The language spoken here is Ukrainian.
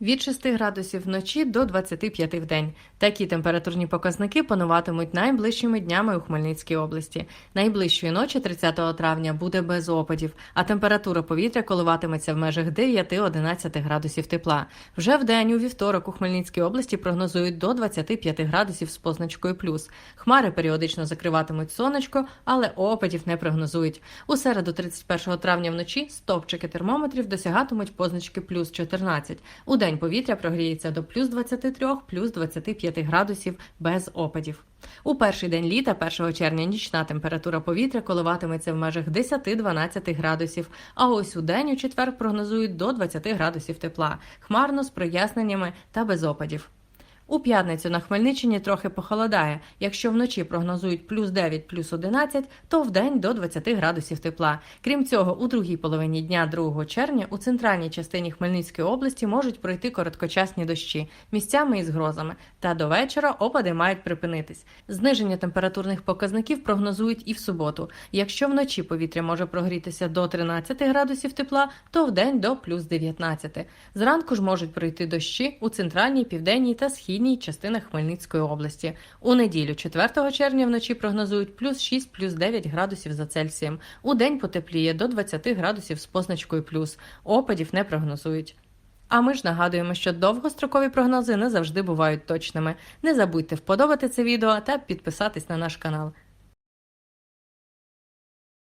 Від 6 градусів вночі до 25 в день. Такі температурні показники пануватимуть найближчими днями у Хмельницькій області. Найближчої ночі 30 травня буде без опадів, а температура повітря коливатиметься в межах 9-11 градусів тепла. Вже в день у вівторок у Хмельницькій області прогнозують до 25 градусів з позначкою плюс. Хмари періодично закриватимуть сонечко, але опадів не прогнозують. У середу 31 травня вночі стовпчики термометрів досягатимуть позначки плюс 14. У день повітря прогріється до плюс 23, плюс 25 градусів без опадів. У перший день літа, 1 червня, нічна температура повітря коливатиметься в межах 10-12 градусів, а ось у день у четвер прогнозують до 20 градусів тепла, хмарно з проясненнями та без опадів. У п'ятницю на Хмельниччині трохи похолодає. Якщо вночі прогнозують плюс 9, плюс 11, то вдень до 20 градусів тепла. Крім цього, у другій половині дня 2 червня у центральній частині Хмельницької області можуть пройти короткочасні дощі місцями із грозами. Та до вечора опади мають припинитись. Зниження температурних показників прогнозують і в суботу. Якщо вночі повітря може прогрітися до 13 градусів тепла, то вдень до плюс 19. Зранку ж можуть пройти дощі у центральній, південній та східній частинах Хмельницької області. У неділю, 4 червня, вночі прогнозують плюс 6, плюс 9 градусів за Цельсієм. У день потепліє до 20 градусів з позначкою плюс. Опадів не прогнозують. А ми ж нагадуємо, що довгострокові прогнози не завжди бувають точними. Не забудьте вподобати це відео та підписатись на наш канал.